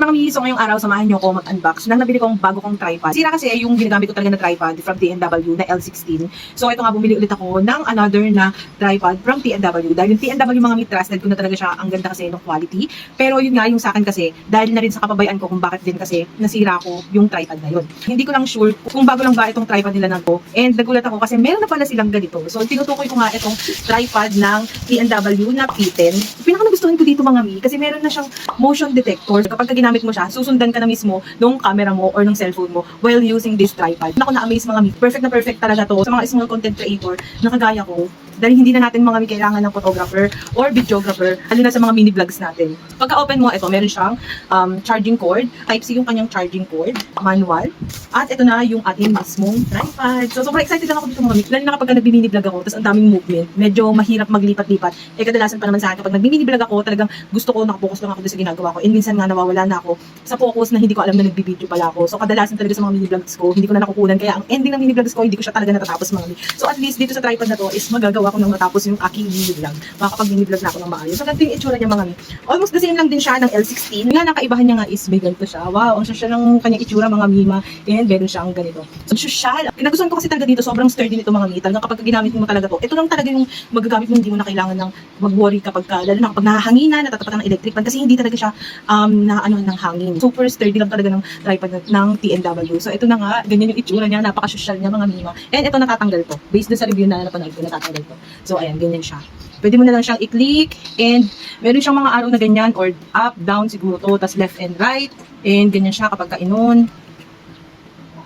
mga mi, so ngayong araw, samahan niyo ako mag-unbox ng nabili kong bago kong tripod. Sira kasi yung ginagamit ko talaga na tripod from TNW na L16. So ito nga, bumili ulit ako ng another na tripod from TNW. Dahil yung TNW mga mi, trusted ko na talaga siya. Ang ganda kasi ng quality. Pero yun nga, yung sa akin kasi, dahil na rin sa kapabayaan ko kung bakit din kasi nasira ko yung tripod na yun. Hindi ko lang sure kung bago lang ba itong tripod nila na to. And nagulat ako kasi meron na pala silang ganito. So tinutukoy ko nga itong tripod ng TNW na P10. Pinaka nagustuhan ko dito mga mi, kasi meron na siyang motion detector. Kapag ka ginamit mo siya, susundan ka na mismo nung camera mo or nung cellphone mo while using this tripod. Ako na-amaze mga mi. Perfect na perfect talaga to sa mga small content creator na kagaya ko. Dahil hindi na natin mga kailangan ng photographer or videographer, lalo na sa mga mini vlogs natin. Pagka open mo, ito, meron siyang um, charging cord. Type-C yung kanyang charging cord, manual. At ito na yung ating mismong tripod. So, sobrang excited lang ako dito mga mi. Lalo na kapag nagbi-mini vlog ako, tapos ang daming movement, medyo mahirap maglipat-lipat. Eh, kadalasan pa naman sa akin, kapag nagbi-mini vlog ako, talagang gusto ko, nakapokus lang ako sa ginagawa ko. And minsan nga nawawala na ako sa focus na hindi ko alam na nagbi-video pala ako. So, kadalasan talaga sa mga mini vlogs ko, hindi ko na nakukunan. Kaya ang ending ng mini vlogs ko, hindi ko siya talaga natatapos mga mi. So, at least dito sa tripod na to is magagawa ko nang matapos yung aking mini vlog. Makakapag-mini vlog na ako ng maayos. So, ganito yung itsura niya mga mi. Almost the same lang din siya ng L16. Nga, ang kaibahan niya nga is may ganito siya. Wow, ang social ng kanyang itsura mga mima. And meron siyang ganito. So, social. Pinagustuhan ko kasi talaga dito, sobrang sturdy nito mga mi. Talagang kapag ginamit mo talaga to, ito lang talaga yung magagamit mo, hindi mo na kailangan ng mag-worry kapag ka, lalo na kapag nahahanginan, natatapatan ng electric fan kasi hindi talaga siya um, na ano ng hangin. Super sturdy lang talaga ng tripod ng, TNW. So ito na nga, ganyan yung itsura niya, napaka-social niya mga mima. And ito natatanggal to. Based sa review na napanood ko, natatanggal to. So ayan, ganyan siya. Pwede mo na lang siyang i-click and meron siyang mga arrow na ganyan or up, down siguro to, tas left and right. And ganyan siya kapag kainon.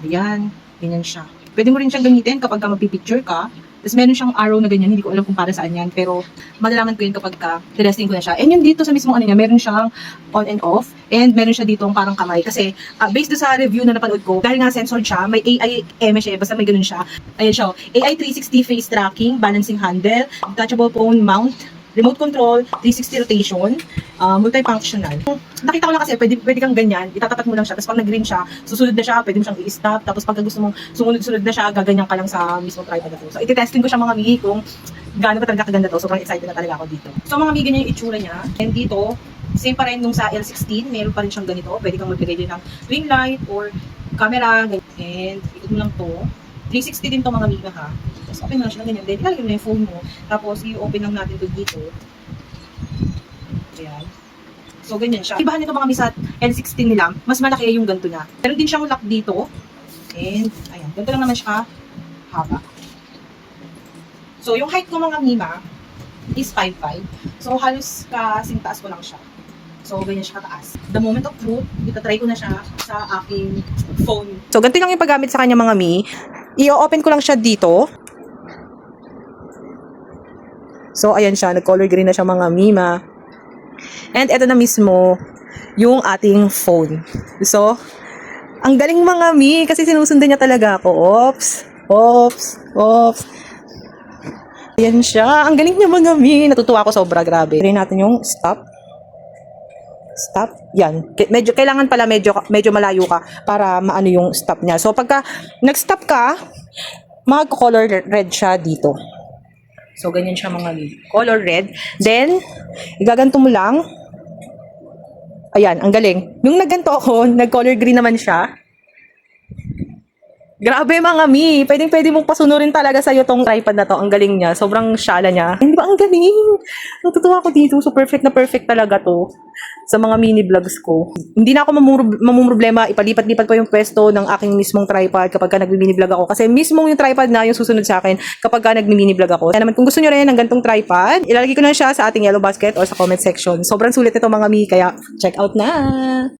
Ayan, ganyan siya. Pwede mo rin siyang gamitin kapag ka magpipicture ka. Tapos meron siyang arrow na ganyan, hindi ko alam kung para saan yan, pero malalaman ko yun kapag ka testing ko na siya. And yung dito sa mismong ano niya, meron siyang on and off, and meron siya dito parang kamay. Kasi ah, based sa review na napanood ko, dahil nga sensor siya, may AI M siya, basta may ganun siya. Ayan siya. AI 360 face tracking, balancing handle, detachable phone mount, remote control, 360 rotation, uh, multifunctional. Nakita ko lang kasi, pwede, pwede kang ganyan, itatapat mo lang siya, tapos pag nag-green siya, susunod na siya, pwede mo siyang i-stop, tapos pag gusto mong sumunod-sunod na siya, gaganyan ka lang sa mismo tripod na to. So, ititesting ko siya mga migi kung gaano ba talaga kaganda to. Sobrang excited na talaga ako dito. So, mga migi, ganyan yung itsura niya. And dito, same pa rin nung sa L16, meron pa rin siyang ganito. Pwede kang magbigay din ng ring light or camera, ganyan. And, ikot mo lang to. 360 din to mga miga ha. Tapos open lang siya ng ganyan. Then, ilalagay na yung phone mo. Tapos, i-open lang natin to dito. Ayan. So, ganyan siya. Ibahan nito mga misa L16 nila, mas malaki yung ganito na. Meron din siyang lock dito. And, ayan. Ganito lang naman siya haba. So, yung height ko mga mima is 5'5". So, halos kasing taas ko lang siya. So, ganyan siya kataas. The moment of truth, itatry ko na siya sa aking phone. So, ganito lang yung paggamit sa kanya mga mi. I-open ko lang siya dito. So, ayan siya. Nag-color green na siya mga mima. And ito na mismo yung ating phone. So, ang galing mga mi kasi sinusundan niya talaga ako. Ops, ops, ops. Ayan siya. Ang galing niya mga mi. Natutuwa ako sobra. Grabe. Try natin yung stop. Stop. Yan. Medyo, kailangan pala medyo, medyo malayo ka para maano yung stop niya. So, pagka nag-stop ka, mag-color red siya dito. So, ganyan siya mga. Color red. Then, igaganto mo lang. Ayan, ang galing. Nung nagganto ako, nag-color green naman siya. Grabe mga mi, pwedeng pwede mong pasunurin talaga sa'yo tong tripod na to. Ang galing niya, sobrang syala niya. Hindi ba ang galing? Natutuwa ako dito, so perfect na perfect talaga to sa mga mini vlogs ko. Hindi na ako mamumro- mamumroblema, ipalipat-lipat pa yung pwesto ng aking mismong tripod kapag ka nagmi-mini vlog ako. Kasi mismong yung tripod na yung susunod sa akin kapag ka nagmi-mini vlog ako. Kaya naman kung gusto nyo rin ng gantong tripod, ilalagay ko na siya sa ating yellow basket or sa comment section. Sobrang sulit nito mga mi, kaya check out na!